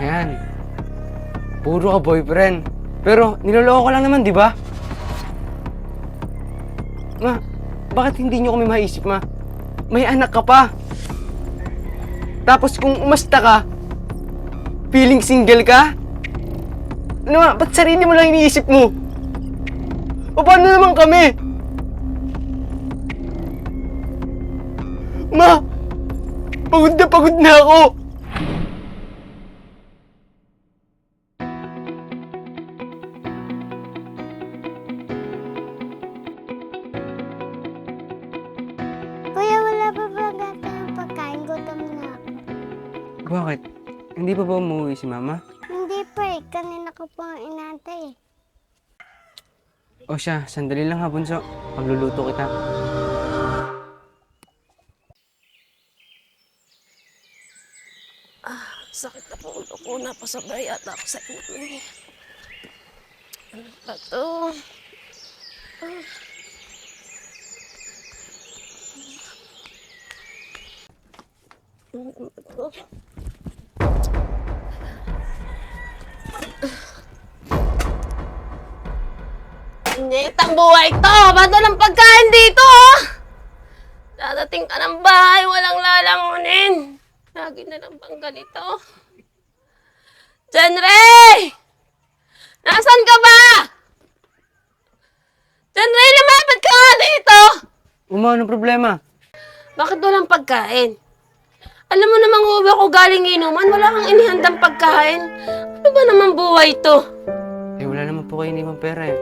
Ayan. Puro ka boyfriend. Pero niloloko ko lang naman, di ba? Ma, bakit hindi nyo kami maisip, ma? May anak ka pa. Tapos kung umasta ka, feeling single ka? Ano ma, ba't sarili mo lang iniisip mo? O paano naman kami? Ma, pagod na pagod na ako. Kuya, wala pa ba gata ng pagkain? Gutom na ako. Bakit? Hindi pa ba umuwi si mama? Hindi pa eh. Kanina ko pa inantay eh. O siya, sandali lang ha, bunso. Pagluluto kita. Sakit na po ulo ko. Napasabay ata ako sa inyo. eh. Ano ba to? Ah. Ano ba to? Init ang buhay to! Ba't walang pagkain dito, oh? Dadating ka ng bahay, walang lalangunin. Lagi na lang bang ganito? Jenry! Nasaan ka ba? Jenry, lumapit ka nga dito! Uma, ano problema? Bakit walang pagkain? Alam mo namang uwi ako galing inuman, wala kang inihandang pagkain. Ano ba naman buhay to? Eh, wala naman po kayo iniwang pera eh.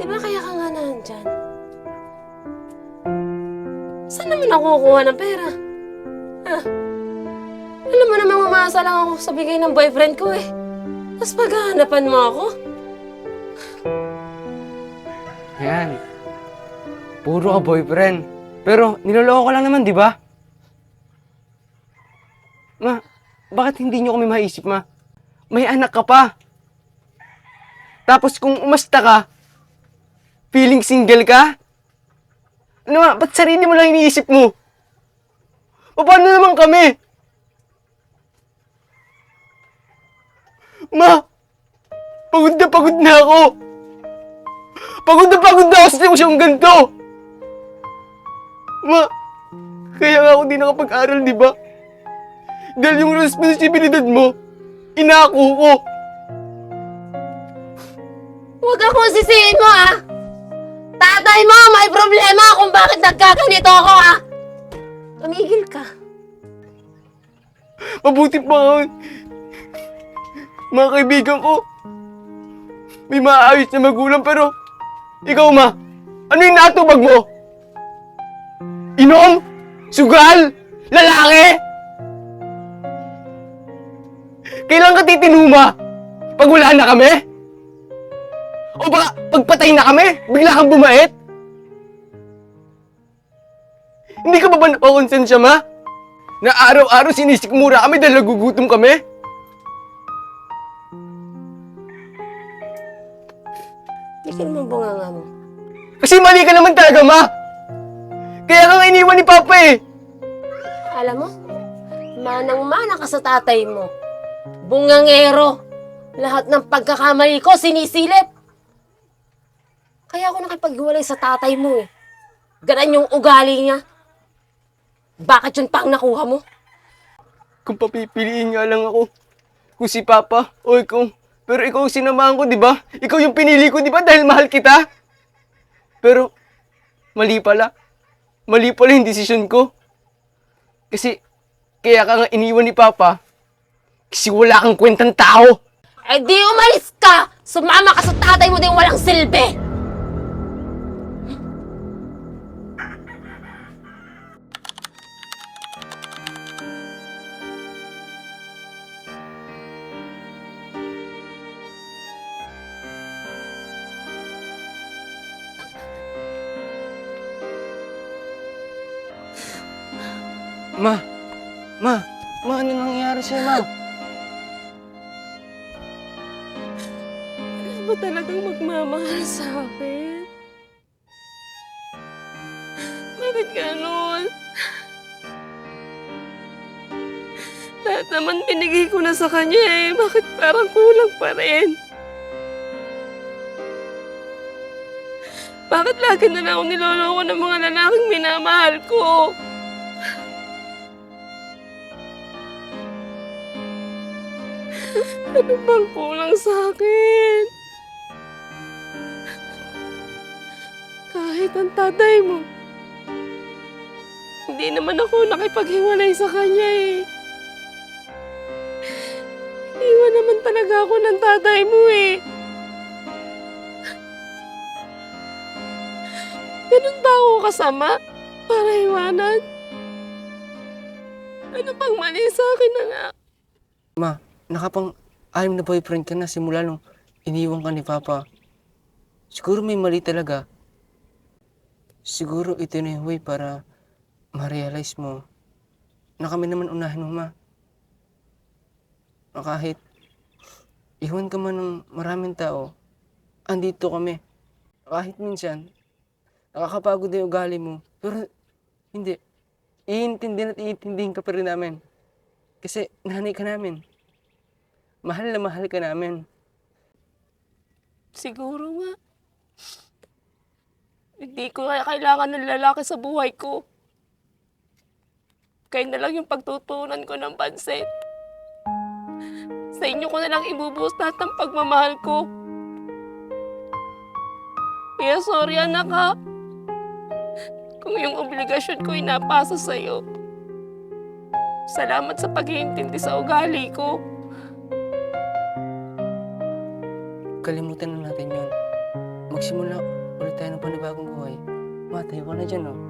Di ba kaya ka nga nandyan? Saan naman ako kukuha ng pera? Ha? Alam mo namang umaasa lang ako sa bigay ng boyfriend ko eh. Tapos paghahanapan mo ako? Ayan. Puro ka boyfriend. Pero niloloko ko lang naman, di ba? Ma, bakit hindi nyo kami maisip, ma? May anak ka pa. Tapos kung umasta ka, feeling single ka? Ano ma, ba't sarili mo lang iniisip mo? O paano naman kami? Ma, pagod na pagod na ako. Pagod na pagod na ako sa sitwasyong ganito! Ma, kaya nga ako di nakapag-aral, di ba? Dahil yung responsibilidad mo, inako ko. Huwag akong sisihin mo ah! Tatay mo, may problema kung bakit nagkaganito ako ah! Tumigil ka. Mabuti pa nga. Mga kaibigan ko, may maayos na magulang pero ikaw ma, ano yung natubag mo? Inom? Sugal? Lalaki? Kailan ka titinuma? Pag wala na kami? O baka pagpatay na kami, bigla kang bumait? Hindi ka ba ba nakakonsensya, ma? Na araw-araw sinisikmura kami dahil nagugutom kami? Tigil mo bunganga mo. Kasi mali ka naman talaga, ma! Kaya ka nga iniwan ni Papa eh! Alam mo, manang-mana ka sa tatay mo. Bungangero. Lahat ng pagkakamali ko, sinisilip. Kaya ako nakipaghiwalay sa tatay mo eh. Ganan yung ugali niya. Bakit yun pa ang nakuha mo? Kung papipiliin nga lang ako, kung si Papa o ikaw, pero ikaw ang sinamahan ko, di ba? Ikaw yung pinili ko, di ba? Dahil mahal kita. Pero, mali pala. Mali pala yung desisyon ko. Kasi, kaya ka nga iniwan ni Papa. Kasi wala kang kwentang tao. Eh di umalis ka! Sumama ka sa tatay mo din walang silbi! Ma, ma, ma, ano nangyayari sa'yo, ma? Ba talagang magmamahal sa akin? Bakit ganon? Lahat naman binigay ko na sa kanya eh. Bakit parang kulang pa rin? Bakit lagi na lang ako niloloko ng mga lalaking minamahal ko? Ano bang kulang sa akin? Kahit ang tatay mo, hindi naman ako nakipaghiwalay sa kanya eh. Iwan naman talaga ako ng tatay mo eh. Ganun ba ako kasama? Para iwanan? Ano pang mali sa akin, anak? Ma, nakapang anim na boyfriend ka na simula nung iniwan ka ni Papa. Siguro may mali talaga. Siguro ito na yung way para ma-realize mo na kami naman unahin mo, ma. Na kahit iwan ka man ng maraming tao, andito kami. Kahit minsan, nakakapagod na yung ugali mo. Pero hindi. Iintindihan at iintindihin ka pa rin namin. Kasi nanay ka namin. Mahal na mahal ka namin. Siguro nga. Hindi ko kaya kailangan ng lalaki sa buhay ko. Kayo na lang yung pagtutunan ko ng pansin. Sa inyo ko na lang ibubuhos lahat ng pagmamahal ko. Kaya sorry anak ha. Kung yung obligasyon ko ay napasa sa'yo. Salamat sa pag-iintindi sa ugali ko. Kalimutan na natin yun. Magsimula ulit tayo ng panibagong buhay. Ma, tayo dyan, oh.